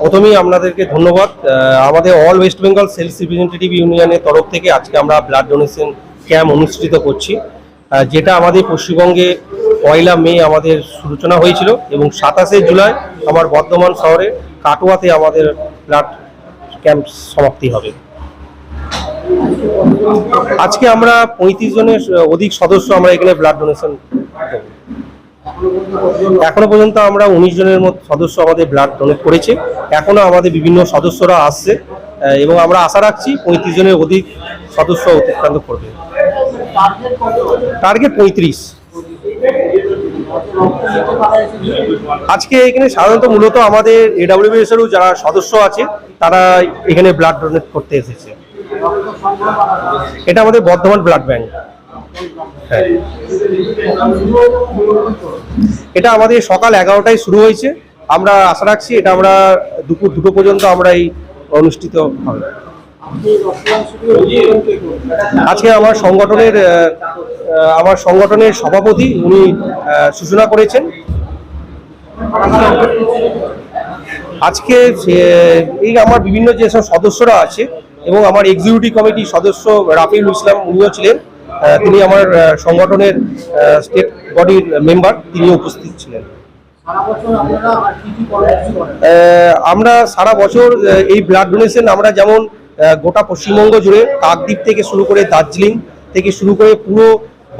প্রথমেই আপনাদেরকে ধন্যবাদ। আমাদের all West Bengal sales representative ইউনিয়নের তরফ থেকে আজকে আমরা ব্লাড ডোনেশন ক্যাম্প অনুষ্ঠিত করছি। যেটা আমাদের পশ্চিমবঙ্গে পয়লা মে আমাদের সূচনা হয়েছিল এবং সাতাশে জুলাই আমার বর্ধমান শহরে কাটোয়াতে আমাদের ব্লাড ক্যাম্প সমাপ্তি হবে। আজকে আমরা পঁয়ত্রিশ জনের অধিক সদস্য আমরা এখানে ব্লাড ডোনেশন এখনও পর্যন্ত আমরা উনিশ জনের মতো সদস্য আমাদের ব্লাড ডোনেট করেছে। এখনও আমাদের বিভিন্ন সদস্যরা আসছে এবং আমরা আশা রাখছি পঁয়ত্রিশ জনের অধিক সদস্য অতিক্রান্ত করবে। টার্গেট পঁয়ত্রিশ। আজকে এখানে সাধারণত মূলত আমাদের এডাব্লিউএস এরও যারা সদস্য আছে, তারা এখানে ব্লাড ডোনেট করতে এসেছে। এটা আমাদের বর্ধমান ব্লাড ব্যাংক এটা আমাদের সকাল এগারোটায় শুরু হয়েছে। আমরা আশা রাখছি এটা আমরা দুপুর দুটো পর্যন্ত আমরা এই অনুষ্ঠিত হবে। আজকে আমার সংগঠনের আমার সংগঠনের সভাপতি উনি সূচনা করেছেন। আজকে এই আমার বিভিন্ন যেসব সদস্যরা আছে এবং আমার এক্সিকিউটিভ কমিটির সদস্য রাফিউল ইসলাম, উনিও ছিলেন। তিনি আমার সংগঠনের স্টেট বডির মেম্বার তিনি উপস্থিত ছিলেন। আমরা সারা বছর এই ব্লাড ডোনেশন আমরা যেমন গোটা পশ্চিমবঙ্গ জুড়ে কাকদ্বীপ থেকে শুরু করে দার্জিলিং থেকে শুরু করে পুরো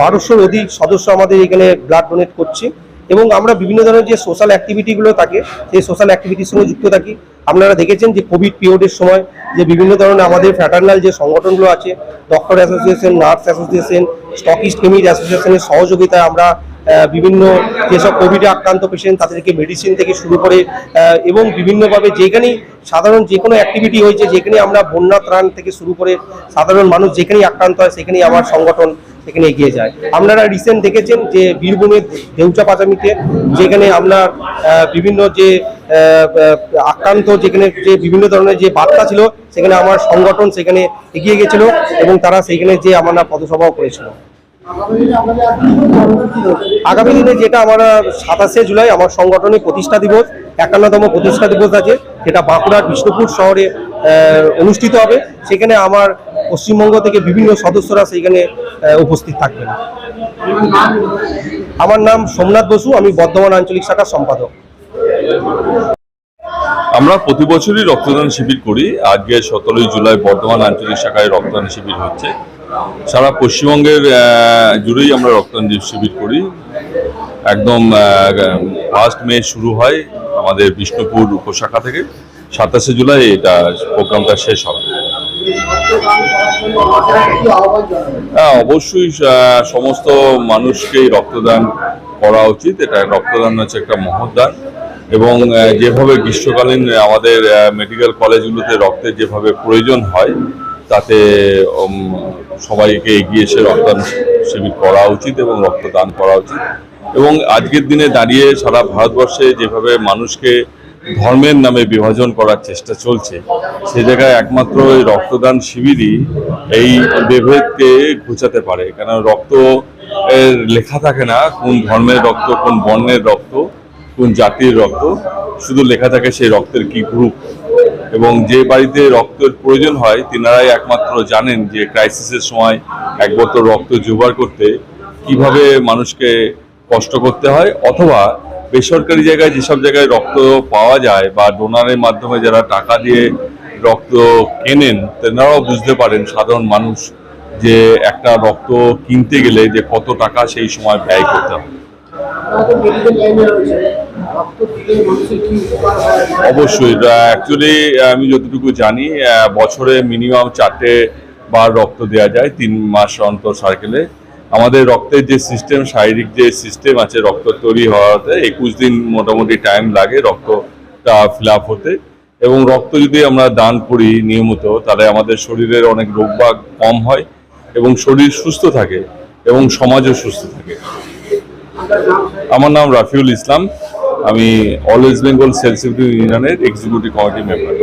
বারোশোর অধিক সদস্য আমাদের এখানে ব্লাড ডোনেট করছে। এবং আমরা বিভিন্ন ধরনের যে সোশ্যাল অ্যাক্টিভিটিগুলো থাকে, সেই সোশ্যাল অ্যাক্টিভিটির সঙ্গে যুক্ত থাকি। আপনারা দেখেছেন যে কোভিড পিরিয়ডের সময় যে বিভিন্ন ধরনের আমাদের ফ্যাটার্নাল যে সংগঠনগুলো আছে doctor association nurse association stockist কেমিজ অ্যাসোসিয়েশনের সহযোগিতায় আমরা বিভিন্ন যেসব কোভিডে আক্রান্ত পেশেন্ট তাদেরকে মেডিসিন থেকে শুরু করে এবং বিভিন্নভাবে যেখানেই সাধারণ যে কোনো অ্যাক্টিভিটি হয়েছে যেখানে আমরা বন্যা ত্রাণ থেকে শুরু করে সাধারণ মানুষ যেখানেই আক্রান্ত হয়, সেখানেই আমার সংগঠন সেখানে এগিয়ে যায়। আপনারা রিসেন্ট দেখেছেন যে বীরভূমের দেউচা পাচামিতে যেখানে আপনার বিভিন্ন যে আক্রান্ত যেখানে যে বিভিন্ন ধরনের যে বার্তা ছিল, সেখানে আমার সংগঠন সেখানে এগিয়ে গেছিল এবং তারা সেখানে যে আমরা পদসভাও করেছিল। আগামী দিনে যেটা আমরা সাতাশে জুলাই, আমার সংগঠনের প্রতিষ্ঠা দিবস, একান্নতম প্রতিষ্ঠা দিবস আছে, যেটা বাঁকুড়ার বিষ্ণুপুর শহরে অনুষ্ঠিত হবে। সেখানে আমার পশ্চিমবঙ্গ থেকে বিভিন্ন সদস্যরা সেখানে উপস্থিত থাকবেন। আমার নাম সোমনাথ বসু, আমি বর্ধমান আঞ্চলিক শাখার সম্পাদক। আমরা প্রতি বছরই রক্তদান শিবির করি। আজকে সতেরোই জুলাই বর্ধমান আঞ্চলিক শাখায় রক্তদান শিবির হচ্ছে। সারা পশ্চিমবঙ্গের জুড়েই আমরা রক্তদান শিবির করি। একদম ফার্স্ট মে শুরু হয় আমাদের বিষ্ণুপুর উপশাখা থেকে। সাতাশে জুলাই এটা প্রোগ্রামটা শেষ হবে। হ্যাঁ অবশ্যই সমস্ত মানুষকেই রক্তদান করা উচিত। এটা রক্তদান হচ্ছে একটা মহৎদান এবং যেভাবে গ্রীষ্মকালীন আমাদের মেডিকেল কলেজগুলোতে রক্তের যেভাবে প্রয়োজন হয়, তাতে সবাইকে এগিয়ে এসে রক্তদান শিবির করা উচিত এবং রক্তদান করা উচিত। এবং আজকের দিনে দাঁড়িয়ে সারা ভারতবর্ষে যেভাবে মানুষকে ধর্মের নামে বিভাজন করার চেষ্টা চলছে। সে জায়গায় একমাত্র এই রক্তদান শিবিরই এই বিভেদকে ঘুচাতে পারে। কেন রক্ত এর লেখা থাকে না, কোন ধর্মের রক্ত, কোন বর্ণের রক্ত, কোন জাতির রক্ত। শুধু লেখা থাকে সেই রক্তের কি গ্রুপ। এবং যে বাড়িতে রক্তের প্রয়োজন হয়, তিনারাই একমাত্র জানেন যে ক্রাইসিসের সময় এক বোতল রক্ত জোগাড় করতে কীভাবে মানুষকে কষ্ট করতে হয় অথবা বেসরকারি জায়গায় যেসব জায়গায় রক্ত পাওয়া যায় বা ডোনারের মাধ্যমে যারা টাকা দিয়ে রক্ত কেনেন তেনারাও বুঝতে পারেন সাধারণ মানুষ যে একটা রক্ত কিনতে গেলে যে কত টাকা সেই সময় ব্যয় করতে হবে অবশ্যই অ্যাকচুয়ালি আমি যতটুকু জানি বছরে মিনিমাম চারটে বার রক্ত দেওয়া যায় তিন মাস অন্তর সার্কেলে আমাদের রক্তের যে সিস্টেম শারীরিক যে সিস্টেম আছে, রক্ত তৈরি হওয়াতে একুশ দিন মোটামুটি টাইম লাগে রক্তটা ফিল হতে। এবং রক্ত যদি আমরা দান করি নিয়মিত, তাহলে আমাদের শরীরের অনেক রোগবাগ কম হয় এবং শরীর সুস্থ থাকে এবং সমাজও সুস্থ থাকে। আমার নাম রাফিউল ইসলাম। আমি অল ওয়েস্ট বেঙ্গল সেলস ইউনিয়নের এক্সিকিউটিভ কমিটি মেম্বার